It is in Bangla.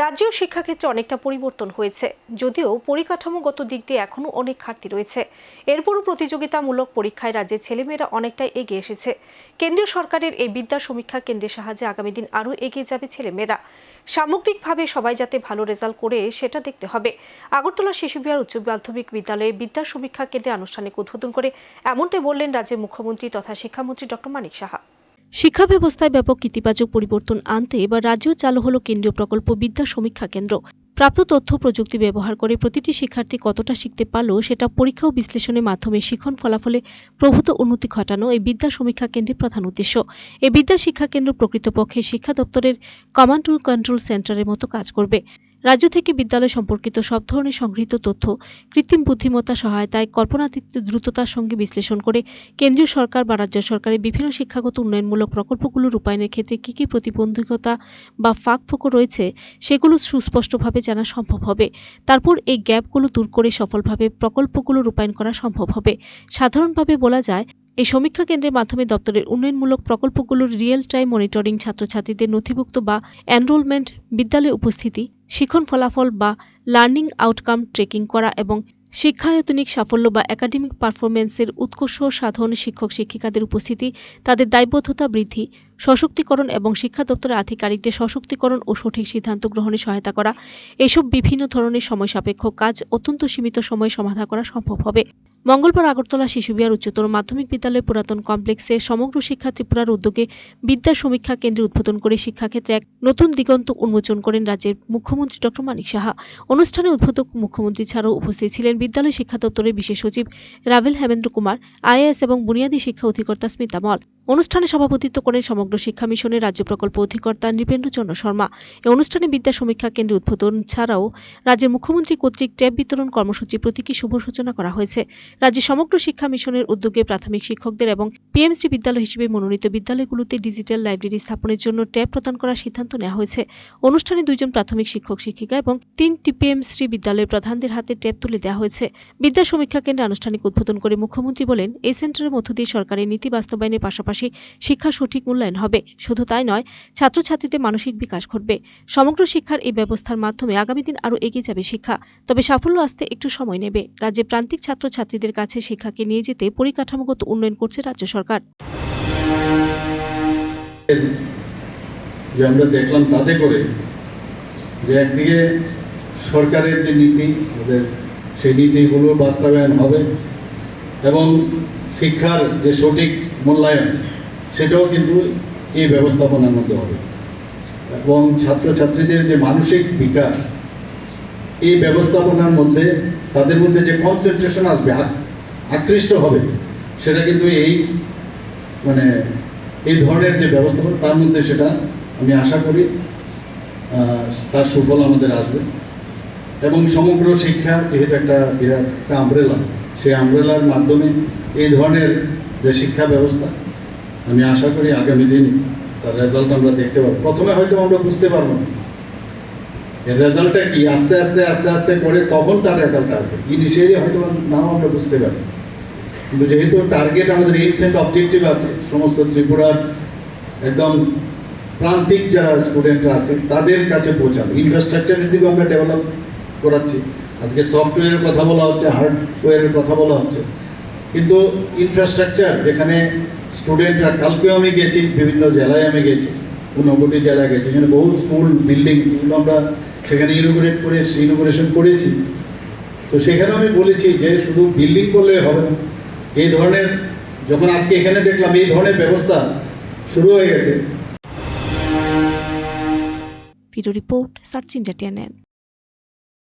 রাজ্য শিক্ষাক্ষেত্রে অনেকটা পরিবর্তন হয়েছে, যদিও পরিকাঠামোগত দিক দিয়ে এখনও অনেক ঘাটতি রয়েছে। এরপরও প্রতিযোগিতামূলক পরীক্ষায় রাজ্যের ছেলেমেয়েরা অনেকটাই এগিয়ে এসেছে। কেন্দ্রীয় সরকারের এই বিদ্যা সমীক্ষা কেন্দ্রের সাহায্যে আগামী দিন আরও এগিয়ে যাবে ছেলেমেয়েরা। সামগ্রিকভাবে সবাই যাতে ভালো রেজাল্ট করে সেটা দেখতে হবে। আগরতলা শিশু বিহার উচ্চ মাধ্যমিক বিদ্যালয়ে বিদ্যা সমীক্ষা কেন্দ্রে আনুষ্ঠানিক উদ্বোধন করে এমনটাই বললেন রাজ্যের মুখ্যমন্ত্রী তথা শিক্ষামন্ত্রী ডক্টর মানিক সাহা। শিক্ষা ব্যবস্থায় ব্যাপক ইতিবাচক পরিবর্তন আনতে এবার রাজ্যেও চালু হলো কেন্দ্রীয় প্রকল্প বিদ্যা সমীক্ষা কেন্দ্র। প্রাপ্ত তথ্য প্রযুক্তি ব্যবহার করে প্রতিটি শিক্ষার্থী কতটা শিখতে পারল সেটা পরীক্ষা ও বিশ্লেষণের মাধ্যমে শিখন ফলাফলে প্রভূত উন্নতি ঘটানো এই বিদ্যা সমীক্ষা কেন্দ্রের প্রধান উদ্দেশ্য। এই বিদ্যা শিক্ষা কেন্দ্র প্রকৃতপক্ষে শিক্ষা দপ্তরের কমান্ড কন্ট্রোল সেন্টারের মতো কাজ করবে। রাজ্য থেকে বিদ্যালয় সম্পর্কিত সব ধরনের সংগৃহীত তথ্য, কৃত্রিম বুদ্ধিমত্তা সহায়তায় কল্পনাতীত দ্রুততার সঙ্গে বিশ্লেষণ করে কেন্দ্রীয় সরকার বা রাজ্য সরকারের বিভিন্ন শিক্ষাগত উন্নয়নমূলক প্রকল্পগুলো রূপায়ণের ক্ষেত্রে কী কী প্রতিবন্ধকতা বা ফাঁক ফোকর রয়েছে, সেগুলো সুস্পষ্টভাবে জানা সম্ভব হবে। তারপর এই গ্যাপগুলো দূর করে সফলভাবে প্রকল্পগুলো রূপায়ণ করা সম্ভব হবে। সাধারণভাবে বলা যায় এই সমীক্ষা কেন্দ্রের মাধ্যমে দপ্তরের উন্নয়নমূলক প্রকল্পগুলোর রিয়েল টাইম মনিটরিং ছাত্রছাত্রীদের নথিভুক্ত বা এনরোলমেন্ট বিদ্যালয়ে উপস্থিতি, শিক্ষণ ফলাফল বা লার্নিং আউটকাম ট্রেকিং করা এবং শিক্ষায়তনিক সাফল্য বা একাডেমিক পারফরমেন্সের উৎকর্ষ সাধন শিক্ষক শিক্ষিকাদের উপস্থিতি, তাদের দায়বদ্ধতা বৃদ্ধি, সশক্তিকরণ এবং শিক্ষা দপ্তরের আধিকারিকদের সশক্তিকরণ ও সঠিক সিদ্ধান্ত গ্রহণে সহায়তা করা, এসব বিভিন্ন ধরনের সময় সাপেক্ষ কাজ অত্যন্ত সীমিত সময়ে সমাধা করা সম্ভব হবে। মঙ্গলবার আগরতলা শিশুবিহার উচ্চতর মাধ্যমিক বিদ্যালয় পুরাতন কমপ্লেক্সে সমগ্র শিক্ষা ত্রিপুরার উদ্যোগে বিদ্যা সমীক্ষা কেন্দ্র উদ্বোধন করে শিক্ষাক্ষেত্রে এক নতুন দিগন্ত উন্মোচন করেন রাজ্যের মুখ্যমন্ত্রী ডক্টর মানিক সাহা। অনুষ্ঠানে উদ্বোধক মুখ্যমন্ত্রী ছাড়াও উপস্থিত ছিলেন বিদ্যালয় শিক্ষা দপ্তরের বিশেষ সচিব রাভেল হেমেন্দ্র কুমার, আইএএস এবং বুনিয়াদী শিক্ষা অধিকর্তা স্মিতা মল। অনুষ্ঠানে সভাপতিত্ব করেন সমগ্র শিক্ষা মিশনের রাজ্য প্রকল্প অধিকর্তা নৃপেন্দ্রচন্দ্র শর্মা। এই অনুষ্ঠানে বিদ্যা সমীক্ষা কেন্দ্র উদ্বোধন ছাড়াও রাজ্যের মুখ্যমন্ত্রী কর্তৃক ট্যাব বিতরণ কর্মসূচি প্রতীকী শুভ সূচনা করা হয়েছে। রাজ্যে সমগ্র শিক্ষা মিশনের উদ্যোগে প্রাথমিক শিক্ষকদের এবং পিএমসি বিদ্যালয় হিসেবে মনোনীত বিদ্যালয়গুলোতে ডিজিটাল লাইব্রেরি স্থাপনের জন্য ট্যাব প্রদান করার সিদ্ধান্ত নেওয়া হয়েছে। অনুষ্ঠানে দুইজন প্রাথমিক শিক্ষক, শিক্ষিকা এবং তিন টিপিএমসি বিদ্যালয়ের প্রধানদের হাতে ট্যাব তুলে দেওয়া হয়েছে। বিদ্যা সমীক্ষা কেন্দ্রে আনুষ্ঠানিক উদ্বোধন করে মুখ্যমন্ত্রী বলেন, এই সেন্টারের মধ্য দিয়ে সরকারের নীতি বাস্তবায়নের পাশাপাশি শিক্ষা সঠিক মূল্যায়ন হবে। শুধু তাই নয়, ছাত্রছাত্রীদের মানসিক বিকাশ ঘটবে। সমগ্র শিক্ষার এই ব্যবস্থার মাধ্যমে আগামী দিন আরও এগিয়ে যাবে শিক্ষা। তবে সাফল্য আসতে একটু সময় নেবে। রাজ্যে প্রান্তিক ছাত্রছাত্রীদের কাছে শিক্ষাকে নিয়ে যেতে পরিকাঠামোগত উন্নয়ন করছে রাজ্য সরকার। যে আমরা দেখলাম তাতে করে যে একদিকে সরকারের যে নীতি ওদের সেই নীতিগুলো বাস্তবায়ন হবে এবং শিক্ষার যে সঠিক মূল্যায়ন, সেটাও কিন্তু এই ব্যবস্থাপনার মধ্যে হবে। এবং ছাত্রছাত্রীদের যে মানসিক বিকাশ, এই ব্যবস্থাপনার মধ্যে তাদের মধ্যে যে কনসেন্ট্রেশন আসবে আকৃষ্ট হবে, সেটা কিন্তু এই মানে এই ধরনের যে ব্যবস্থাপনা, তার মধ্যে সেটা আমি আশা করি তার সুফল আমাদের আসবে। এবং সমগ্র শিক্ষা যেহেতু একটা বিরাট একটা আমব্রেলা সেই আমব্রেলার মাধ্যমে এই ধরনের যে শিক্ষা ব্যবস্থা, আমি আশা করি আগামী দিন তার রেজাল্ট আমরা দেখতে পাবো। প্রথমে হয়তো আমরা বুঝতে পারব না। এর রেজাল্টটা কি? আস্তে আস্তে আস্তে আস্তে করে তখন তার রেজাল্ট আসবে। ইনিশিয়ালি হয়তো নাও আমরা বুঝতে পারি। কিন্তু যেহেতু টার্গেট আমাদের এইমস অ্যান্ড অবজেক্টিভ আছে, সমস্ত ত্রিপুরার একদম প্রান্তিক যারা স্টুডেন্টরা আছে, তাদের কাছে পৌঁছানো ইনফ্রাস্ট্রাকচারের দিকে আমরা ডেভেলপ করাচ্ছি। আজকে সফটওয়্যারের কথা বলা হচ্ছে হার্ডওয়্যারের কথা বলা হচ্ছে। কিন্তু ইনফ্রাস্ট্রাকচার যেখানে স্টুডেন্টরা কালকেও আমি গেছি, বিভিন্ন জেলায় আমি গেছি, ঊনকোটি জেলায় গেছি, এখানে বহু স্কুল বিল্ডিং এগুলো আমরা সেখানে ইনোগ্রেট করে ইনোগ্রেশন করেছি। তো সেখানে আমি বলেছি যে শুধু বিল্ডিং করলে হবে না, এই ধরনের, যখন আজকে এখানে দেখলাম এই ধরনের ব্যবস্থা শুরু হয়ে গেছে। Video report search India